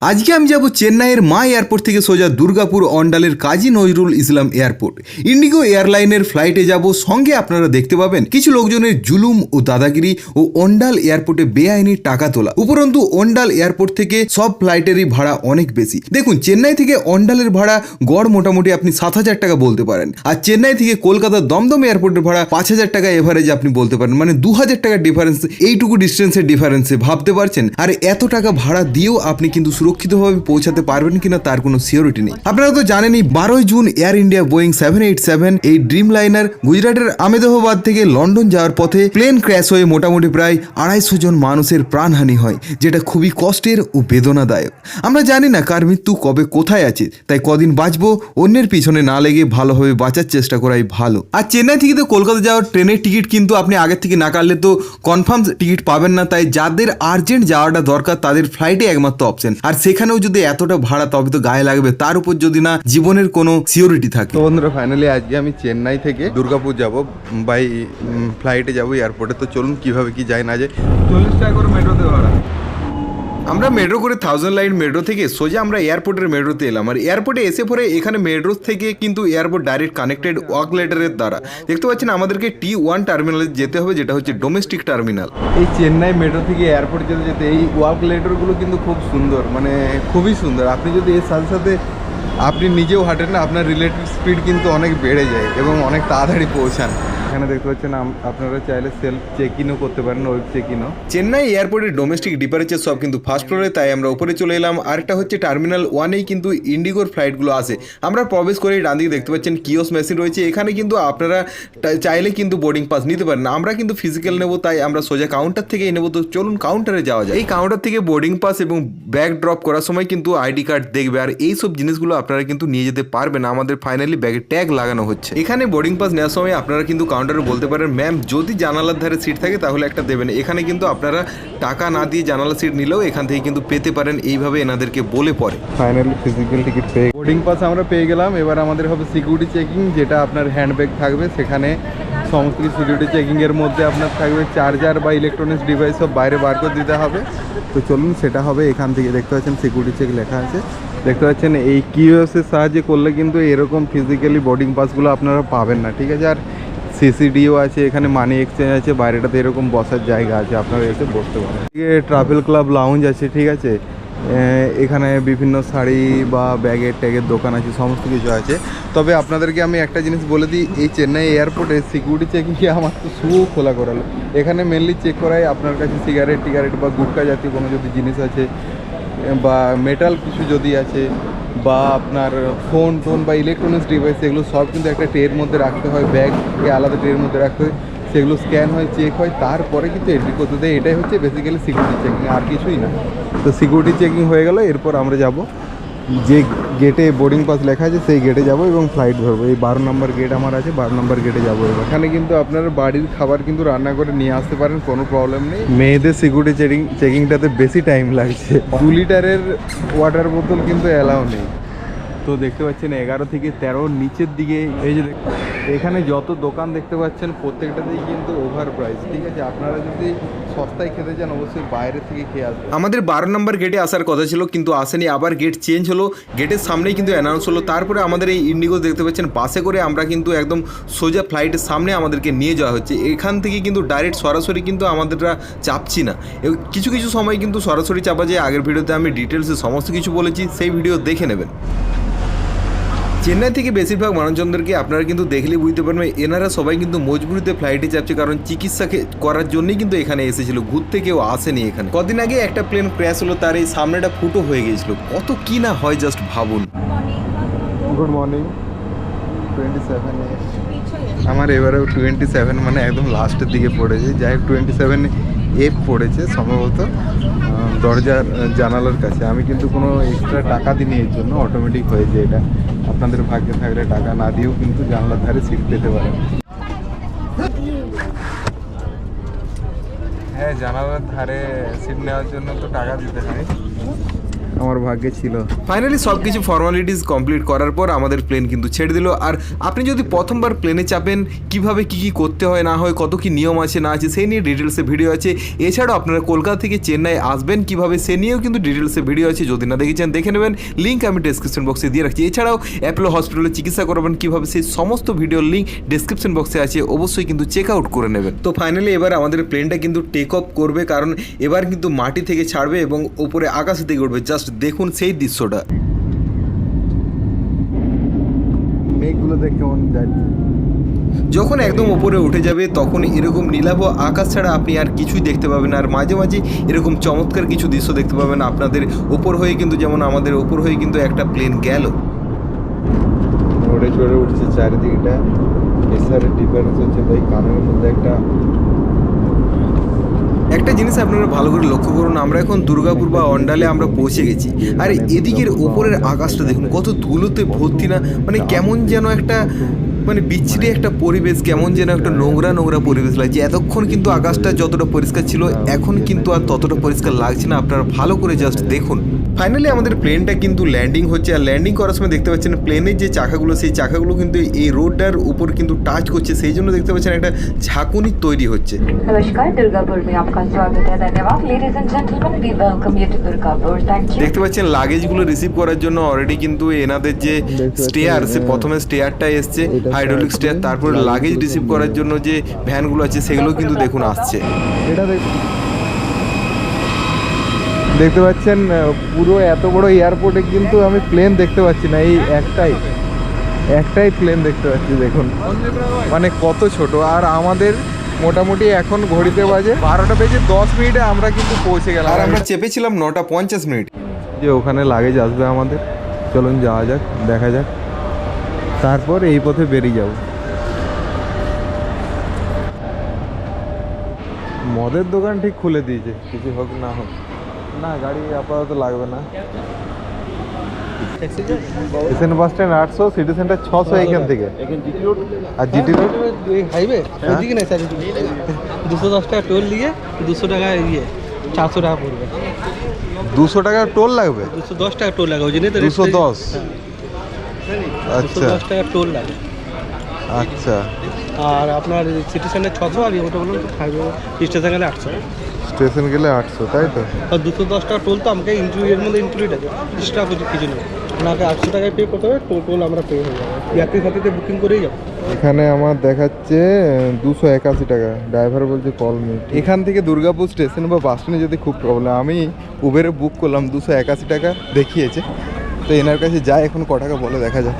আজকে আমি যাব চেন্নাইয়ের মা এয়ারপোর্ট থেকে সোজা দুর্গাপুর অন্ডালের কাজী নজরুল ইসলাম এয়ারপোর্ট। ইন্ডিগো এয়ারলাইনের ফ্লাইটে যাব, সঙ্গে আপনারা দেখতে পাবেন কিছু লোকজনের জুলুম ও দাদাগিরি ও অন্ডাল এয়ারপোর্টে বেআইনি টাকা তোলা। উপরন্তু, অন্ডাল এয়ারপোর্ট থেকে সব ফ্লাইটেরই ভাড়া অনেক বেশি। দেখুন, চেন্নাই থেকে অন্ডালের ভাড়া গড় মোটামুটি আপনি সাত হাজার টাকা বলতে পারেন। আর চেন্নাই থেকে কলকাতার দমদম এয়ারপোর্টের ভাড়া পাঁচ হাজার টাকা এভারেজ আপনি বলতে পারেন। মানে দু হাজার টাকার ডিফারেন্স এইটুকু ডিস্টেন্সের ডিফারেন্সে ভাবতে পারছেন? আর, এত টাকা ভাড়া দিয়েও আপনি কিন্তু সুরক্ষিতভাবে পৌঁছাতে পারবেন কিনা তার কোনো সিওরিটি নেই। আপনারা তো জানেনই বারোই June Air India Boeing seven eight seven এই ড্রিম লাইনার গুজরাটের আমেদাবাদ থেকে লন্ডন যাওয়ার পথে প্লেন ক্র্যাশ হয়ে মোটামুটি প্রায় আড়াইশো জন মানুষের প্রাণহানি হয়, যেটা খুবই কষ্টের ও বেদনাদায়ক। আমরা জানি না কার মৃত্যু কবে কোথায় আছে, তাই কদিন বাঁচবো, অন্যের পিছনে না লেগে ভালোভাবে বাঁচার চেষ্টা করাই ভালো। আর চেন্নাই থেকে তো কলকাতা যাওয়ার ট্রেনের টিকিট কিন্তু আপনি আগের থেকে না কাটলে তো কনফার্ম টিকিট পাবেন না, তাই যাদের আর্জেন্ট যাওয়াটা দরকার তাদের ফ্লাইটে একমাত্র অপশন আর সেখানেও যদি এতটা ভাড়া তবে তো গায়ে লাগবে। তার উপর যদি না জীবনের কোনো সিওরিটি থাকে। তো বন্ধুরা ফাইনালি আজকে আমি চেন্নাই থেকে দুর্গাপুর যাব। বাই ফ্লাইটে যাব। এয়ারপোর্টে তো চলুন, কীভাবে কি যায় না যায়। চল্লিশ টাকা করে মেট্রোতে ভাড়া। আমরা মেট্রো করে থাউজেন্ড লাইন মেট্রো থেকে সোজা আমরা এয়ারপোর্টের মেট্রোতে এলাম। আর এয়ারপোর্টে এসে পরে এখানে মেট্রো থেকে কিন্তু এয়ারপোর্ট ডাইরেক্ট কানেক্টেড ওয়াক লেটারের দ্বারা। দেখতে পাচ্ছেন আমাদেরকে টি ওয়ান টার্মিনালে যেতে হবে, যেটা হচ্ছে ডোমেস্টিক টার্মিনাল এই চেন্নাই মেট্রো থেকে এয়ারপোর্ট যেতে যেতে এই ওয়াক লেটারগুলো কিন্তু খুব সুন্দর মানে খুবই সুন্দর। আপনি যদি এর সাথে সাথে আপনি নিজেও হাঁটেন না, আপনার রিলেটিভ স্পিড কিন্তু অনেক বেড়ে যায় এবং অনেক তাড়াতাড়ি পৌঁছান। এখানে দেখতে পাচ্ছেন আপনারা চাইলে সেলফ চেক ইনও করতে পারেন ওয়েব চেক ইনও চেন্নাই এয়ারপোর্টের ডোমেস্টিক ডিপারেচার সব কিন্তু ফার্স্ট ফ্লোরে তাই আমরা উপরে চলে এলাম। আরেকটা হচ্ছে টার্মিনাল ওয়ানেই কিন্তু ইন্ডিগোর ফ্লাইটগুলো আসে আমরা প্রবেশ করে ডান দিকে দেখতে পাচ্ছেন কিওস মেশিন রয়েছে। এখানে কিন্তু আপনারা চাইলে কিন্তু বোর্ডিং পাস নিতে পারেন। আমরা কিন্তু ফিজিক্যাল নেব, তাই আমরা সোজা কাউন্টার থেকেই নেব। তো চলুন কাউন্টারে যাওয়া যায় এই কাউন্টার থেকে বোর্ডিং পাস এবং ব্যাগ ড্রপ করার সময় কিন্তু আইডি কার্ড দেখবে। আর এই সব জিনিসগুলো আপনারা কিন্তু নিয়ে যেতে পারবেন। আমাদের ফাইনালি ব্যাগে ট্যাগ লাগানো হচ্ছে। এখানে বোর্ডিং পাস নেওয়ার সময় আপনারা কিন্তু কাউন্টারে বলতে পারেন ম্যাম যদি জানালার ধারে সিট থাকে তাহলে একটা দেবেন। এখানে কিন্তু আপনারা টাকা না দিয়ে জানালা সিট নিলেও এখান থেকে কিন্তু পেতে পারেন, এইভাবে এনাদেরকে বলে পরে। ফাইনালি ফিজিক্যাল টিকিট পেয়ে বোর্ডিং পাস আমরা পেয়ে গেলাম। এবার আমাদের হবে সিকিউরিটি চেকিং যেটা আপনার হ্যান্ডব্যাগ থাকবে। সেখানে সমস্ত সিকিউরিটি চেকিংয়ের মধ্যে আপনার থাকবে চার্জার বা ইলেকট্রনিক্স ডিভাইস সব বাইরে বার করে দিতে হবে। তো চলুন, সেটা হবে এখান থেকে। দেখতে পাচ্ছেন সিকিউরিটি চেক লেখা আছে। দেখতে পাচ্ছেন এই কিওএসের সাহায্যে করলে কিন্তু এরকম ফিজিক্যালি বোর্ডিং পাসগুলো আপনারা পাবেন না, ঠিক আছে? আর সিসিডিও আছে, এখানে মানি এক্সচেঞ্জ আছে, বাইরেটাতে এরকম বসার জায়গা আছে, আপনারা এসে বসতে পারেন। ট্রাভেল ক্লাব লাউঞ্জ আছে, ঠিক আছে? এখানে বিভিন্ন শাড়ি বা ব্যাগের ট্যাগের দোকান আছে, সমস্ত কিছু আছে। তবে আপনাদেরকে আমি একটা জিনিস বলে দিই, এই চেন্নাই এয়ারপোর্টে সিকিউরিটি চেকিংয়ে আমার তো শুও খোলা করালো। এখানে মেনলি চেক করায় আপনার কাছে সিগারেট টিগারেট বা গুটকা জাতীয় কোনো যদি জিনিস আছে বা মেটাল কিছু যদি আছে বা আপনার ফোন টোন বা ইলেকট্রনিক্স ডিভাইস এগুলো সব কিন্তু একটা ট্রের মধ্যে রাখতে হয় ব্যাগকে আলাদা ট্রের মধ্যে রাখতে হয়, সেগুলো স্ক্যান হয় চেক হয়, তারপরে কিন্তু এন্ট্রি করতে দেয় এটাই হচ্ছে বেসিক্যালি সিকিউরিটি চেকিং আর কিছুই না। তো সিকিউরিটি চেকিং হয়ে গেল, এরপর আমরা যাব যে গেটে বোর্ডিং পাস লেখা আছে, সেই গেটে যাব এবং ফ্লাইট ধরবো। এই বারো নম্বর গেট আমার আছে, বারো নম্বর গেটে যাব এখানে কিন্তু আপনার বাড়ির খাবার কিন্তু রান্না করে নিয়ে আসতে পারেন, কোনো প্রবলেম নেই। মেয়েদের সিকিউরিটি চেকিং চেকিংটাতে বেশি টাইম লাগছে। দু লিটারের ওয়াটার বোতল কিন্তু অ্যালাউ নেই। তো দেখতে পাচ্ছেন, এগারো থেকে তেরোর নিচের দিকে, এই যে এখানে যত দোকান দেখতে পাচ্ছেন, প্রত্যেকটাতেই কিন্তু ওভার প্রাইস ঠিক আছে? আপনারা যদি সস্তায় খেতে চান, অবশ্যই বাইরে থেকে খেয়ে আমাদের বারো নম্বর গেটে আসার কথা ছিল, কিন্তু আসেনি। আবার গেট চেঞ্জ হলো। গেটের সামনেই কিন্তু অ্যানাউন্স হলো। তারপরে আমাদের এই ইন্ডিগো দেখতে পাচ্ছেন, বাসে করে আমরা কিন্তু একদম সোজা ফ্লাইটের সামনে আমাদেরকে নিয়ে যাওয়া হচ্ছে। এখান থেকে কিন্তু ডাইরেক্ট সরাসরি কিন্তু আমাদেররা চাপছি না। কিছু কিছু সময় কিন্তু সরাসরি চাপা যায়। আগের ভিডিওতে আমি ডিটেলসে সমস্ত কিছু বলেছি, সেই ভিডিও দেখে নেবেন। চেন্নাই থেকে বেশিরভাগ মানুষজনদেরকে আপনারা কিন্তু দেখলেই বুঝতে পারবেন এনারা সবাই কিন্তু মজবুরিতে ফ্লাইটে চাপছে কারণ চিকিৎসা করার জন্যই কিন্তু এখানে এসেছিল ঘুরতে কেউ আসেনি এখানে। কদিন আগে একটা প্লেন ক্র্যাশ হলো তার এই সামনেটা ফুটো হয়ে গিয়েছিল। কত কি না হয় জাস্ট ভাবুন। গুড মর্নিং টোয়েন্টি সেভেন আমার এবারেও টোয়েন্টি সেভেন মানে একদম লাস্টের দিকে পড়েছে। যাই হোক টোয়েন্টি সেভেন এফ পড়েছে সম্ভবত। দরজার জানালার কাছে। আমি কিন্তু কোনো এক্সট্রা টাকা দিইনি, এর জন্য অটোমেটিক হয়ে যায় এটা। আপনাদের ভাগ্যে থাকলে টাকা না দিয়েও কিন্তু জানলার ধারে সিট পেতে পারেন। হ্যাঁ জানালার ধারে সিট নেওয়ার জন্য তো টাকা দিতে হয়। আমার ভাগ্যে ছিল। ফাইনালি সব কিছু ফর্মালিটিস কমপ্লিট করার পর আমাদের প্লেন কিন্তু ছেড়ে দিল। আর আপনি যদি প্রথমবার প্লেনে চাপেন কীভাবে কি কি করতে হয় না হয় কত কি নিয়ম আছে না আছে সেই নিয়ে ডিটেলসে ভিডিও আছে। এছাড়াও আপনারা কলকাতা থেকে চেন্নাই আসবেন কীভাবে সে নিয়েও কিন্তু ডিটেলসে ভিডিও আছে। যদি না দেখেছেন দেখে নেবেন। লিঙ্ক আমি ডেসক্রিপশন বক্সে দিয়ে রাখছি। এছাড়াও অ্যাপোলো হসপিটালে চিকিৎসা করাবেন কীভাবে সেই সমস্ত ভিডিওর লিঙ্ক ডেসক্রিপশন বক্সে আছে। অবশ্যই কিন্তু চেক আউট করে নেবেন। তো ফাইনালি এবার আমাদের প্লেনটা কিন্তু টেক অফ করবে কারণ এবার কিন্তু মাটি থেকে ছাড়বে এবং উপরে আকাশ থেকে উঠবে। জাস্ট দেখুন সেই দৃশ্যটা। মেঘগুলো দেখ কেমন যাচ্ছে। যখন একদম উপরে উঠে যাবে তখন এরকম নীলাভ আকাশ ছাড়া আপনি আর কিছুই দেখতে পাবেন আর মাঝে মাঝে এরকম চমৎকার কিছু দৃশ্য দেখতে পাবেন আপনাদের ওপর হয়ে কিন্তু যেমন আমাদের ওপর হয়ে কিন্তু একটা প্লেন গেল। উঠছে চারিদিকটা। এসআরের ডিফারেন্স হচ্ছে ভাই কানের মধ্যে একটা একটা জিনিস আপনারা ভালো করে লক্ষ্য করুন, আমরা এখন দুর্গাপুর বা অন্ডালে আমরা পৌঁছে গেছি। আর এদিকের ওপরের আকাশটা দেখুন, কত ধুলোতে ভর্তি না মানে কেমন যেন একটা মানে বিচ্ছিরি একটা পরিবেশ কেমন যেন একটা নোংরা নোংরা পরিবেশ লাগছে। এতক্ষণ কিন্তু আকাশটা যতটা পরিষ্কার ছিল এখন কিন্তু আর ততটা পরিষ্কার লাগছে না। আপনারা ভালো করে জাস্ট দেখুন। ফাইনালি আমাদের প্লেনটা কিন্তু ল্যান্ডিং হচ্ছে। আর ল্যান্ডিং করার সময় দেখতে পাচ্ছেন প্লেনের যে চাকাগুলো সেই চাকাগুলো কিন্তু এই রোডটার উপর কিন্তু টাচ করছে। সেই জন্য দেখতে পাচ্ছেন একটা ঝাঁকুনি তৈরি হচ্ছে। দেখতে পাচ্ছেন লাগেজগুলো রিসিভ করার জন্য অলরেডি কিন্তু এনাদের যে স্টেয়ার সে প্রথমে স্টেয়ারটা এসছে। হাইড্রোলিক স্টেয়ার তারপর লাগেজ রিসিভ করার জন্য যে ভ্যানগুলো আছে সেগুলো কিন্তু দেখুন আসছে। এটা দেখ দেখতে পাচ্ছেন পুরো এত বড় এয়ারপোর্টে কিন্তু আমি প্লেন দেখতে পাচ্ছি না এই একটাই। একটাই প্লেন দেখতে পাচ্ছি দেখুন। মানে কত ছোট। আর আমাদের মোটামুটি এখন ঘড়িতে বাজে বারোটা বেজে দশ মিনিটে আমরা কিন্তু পৌঁছে গেলাম। আর আমরা চেপেছিলাম নটা পঞ্চাশ মিনিট। যে ওখানে লাগেজ আসবে আমাদের। চলুন যাওয়া যাক দেখা যাক। তারপর এই পথে বেরিয়ে যাব। মদের দোকান ঠিক খুলে দিয়েছে কিছু হোক না হোক। না গাড়ি আপাতত লাগবে না। স্টেশন বাস স্ট্যান্ড আটশো সিটি সেন্টার ছশো এখান থেকে আর জিটি রোড? হাইওয়ে ওইদিকে না? স্যার দুশো দশ টাকা টোল দিয়ে দুশো টাকা ইয়ে চারশো টাকা পড়বে। দুশো টাকা টোল লাগবে? দুশো দশ টাকা টোল লাগে ওই জন্যই তো দুশো দশ। দুশো আচ্ছা। দশ টাকা টোল লাগে। আচ্ছা। আর আপনার সিটি সেন্টার ছশো আর ওটা বলুন স্টেশন গেলে আটশো। স্টেশন গেলে আটশো তাই তো? আর দুশো দশ টাকা টোল তো আমাকে ইনক্লুড এর মধ্যে ইনক্লুড আছে। এক্সট্রা কিছু কিছু নেই। আপনাকে আটশো টাকায় পে করতে হবে টোল আমরা পে হয়ে যাবে। যাত্রী সাথীতে বুকিং করেই যাব। এখানে আমার দেখাচ্ছে দুশো একাশি টাকা। ড্রাইভার বলছে কল মি এখান থেকে দুর্গাপুর স্টেশন বা বাস স্ট্যান্ডে যদি খুব প্রবলেম আমি উবেরে বুক করলাম দুশো একাশি টাকা দেখিয়েছে। তো এনার কাছে যাই এখন ক টাকা বলে দেখা যাক।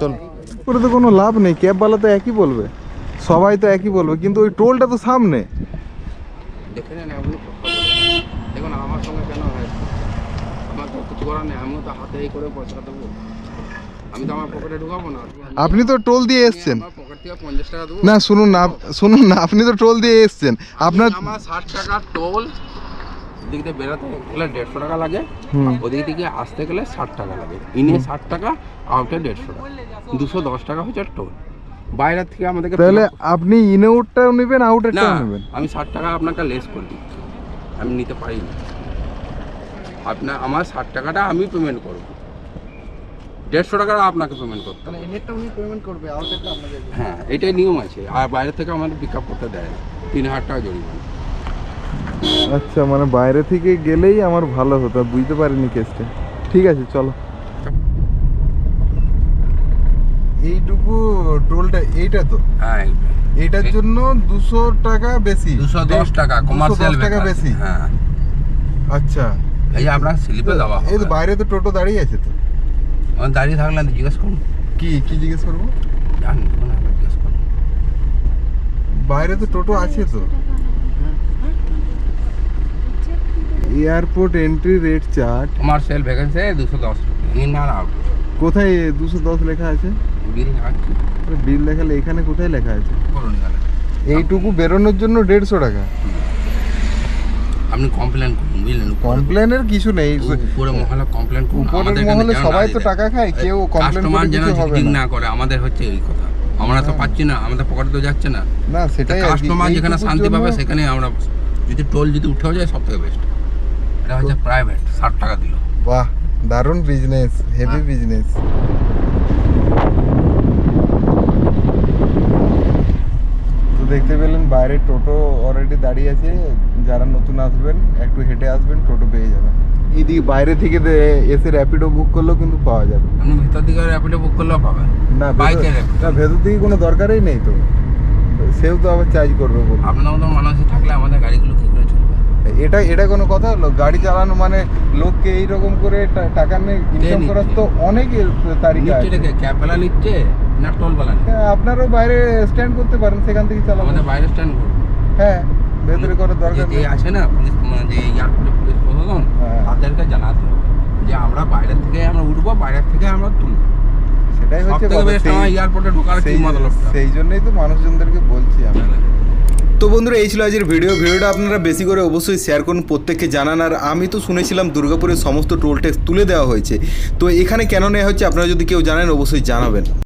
চল। করে তো কোনো লাভ নেই ক্যাবওয়ালা তো একই বলবে। সবাই তো একই বলবে কিন্তু ওই টোলটা তো সামনে। আপনি দেখুন আমার সঙ্গে কেন হয় আমার তো কিছু করার নেই আমিও তো হাতে এই করে পয়সা দেবো। আমি তো আমার পকেটে ঢুকাবো না। আপনি তো টোল দিয়ে এসছেন। না শুনুন না শুনুন না আপনি তো টোল দিয়ে এসছেন। আপনার আমার ষাট টাকা টোল এদিক দিয়ে বেরোতে গেলে দেড়শো টাকা লাগে ওদিক থেকে আসতে গেলে ষাট টাকা লাগে। ইনে ষাট টাকা আউটে দেড়শো টাকা। দুশো দশ টাকা হচ্ছে টোল বাইরের থেকে আমাদেরকে তাহলে আপনি ইনআউটটাও নেবেন আউটে না আউটারটাও নেবেন? আমি ষাট টাকা আপনাকে লেস করে দিই আমি নিতে পারি না। আপনার আমার ষাট টাকাটা আমি পেমেন্ট করব। দেড়শো টাকা আপনাকে পেমেন্ট করতে হবে। হ্যাঁ এটাই নিয়ম আছে। আর বাইরে থেকে আমাদের পিক আপ করতে দেয় না। তিন হাজার টাকা জরিমানা। আচ্ছা মানে বাইরে থেকে গেলেই আমার ভালো হতো বুঝতে পারিনি কেসটা। ঠিক আছে চলো। এইটুকু টোলটা এইটা তো? হ্যাঁ এটার জন্য দুশো টাকা বেশি। দুশো দশ টাকা কমার্শিয়াল টাকা বেশি। হ্যাঁ। আচ্ছা। এই আপনার স্লিপে দেওয়া এই তো বাইরে তো টোটো দাঁড়িয়ে আছে তো। আমার দাঁড়িয়ে থাকলে আমি জিজ্ঞেস করুন কি কি জিজ্ঞেস করব? জানি জিজ্ঞেস করুন বাইরে তো টোটো আছে তো। Airport entry rate chart. আমার সেল ভ্যাকেন্সি দুশো দশ। ইন আর আউট কোথায় দুশো দশ লেখা আছে? বিল আছে বিল দেখালে এখানে কোথায় লেখা আছে? এইটুকু বেরোনোর জন্য দেড়শো টাকা। আপনি কমপ্লেন করুন বুঝলেন? কমপ্লেনের কিছু নেই। উপরে মহলে কমপ্লেন করুন। উপরের আমাদের মহলে সবাই তো টাকা খায়, কেউ কাস্টমার করে যেন কিছু হবে না। করে আমাদের হচ্ছে এই কথা। আমরা তো পাচ্ছি না আমাদের পকেটে তো যাচ্ছে না। না সেটাই কাস্টমার যেখানে শান্তি পাবে সেখানে আমরা যদি টোল যদি উঠেও যায় সব থেকে বেস্ট এটা হচ্ছে প্রাইভেট ষাট টাকা দিল বাহ দারুণ বিজনেস হেভি। বিজনেস তো দেখতে পেলেন বাইরে টোটো অলরেডি দাঁড়িয়ে আছে যারা নতুন আসবেন একটু হেঁটে আসবেন টোটো পেয়ে যাবেন। এইদিকে বাইরে থেকে এসে র্যাপিডো বুক করলেও কিন্তু পাওয়া যাবে। আপনি ভিতর দিকে র্যাপিডো বুক করলেও পাবেন। না র্যাপিডো না ভেতর দিকে কোনো দরকারই নেই তো। সেও তো আবার চার্জ করবে বলুন। আপনার মতো মানুষ থাকলে আমাদের গাড়িগুলো এটা এটা কোনো কথা হলো? গাড়ি চালানো মানে লোককে এইরকম করে টাকা নিয়ে ইনকাম করার তো অনেক তারিখা আছে। ক্যাববেলা নিচ্ছে না নিচ্ছে? হ্যাঁ, আপনারাও বাইরে স্ট্যান্ড করতে পারেন সেখান থেকে চালাবেন আমাদের বাইরে স্ট্যান্ড করব। হ্যাঁ ভেতরে করার দরকার নেই। আছে না পুলিশ মানে যে এয়ারপোর্টে পুলিশ প্রশাসন হ্যাঁ। তাদেরকে জানাতে হবে যে আমরা বাইরের থেকে আমরা উঠবো বাইরের থেকে আমরা তুলবো। সেটাই হচ্ছে এয়ারপোর্টে ঢোকার কি মতলবটা সেই জন্যই তো মানুষজনদেরকে বলছি আমি তো বন্ধুরা, এই ছিল আজকের ভিডিও ভিডিওটা আপনারা বেশি করে অবশ্যই শেয়ার করুন, প্রত্যেককে জানান। আর আমি তো শুনেছিলাম দুর্গাপুরের সমস্ত টোল ট্যাক্স তুলে দেওয়া হয়েছে। তো এখানে কেন নেওয়া হচ্ছে, আপনারা যদি কেউ জানেন, অবশ্যই জানাবেন।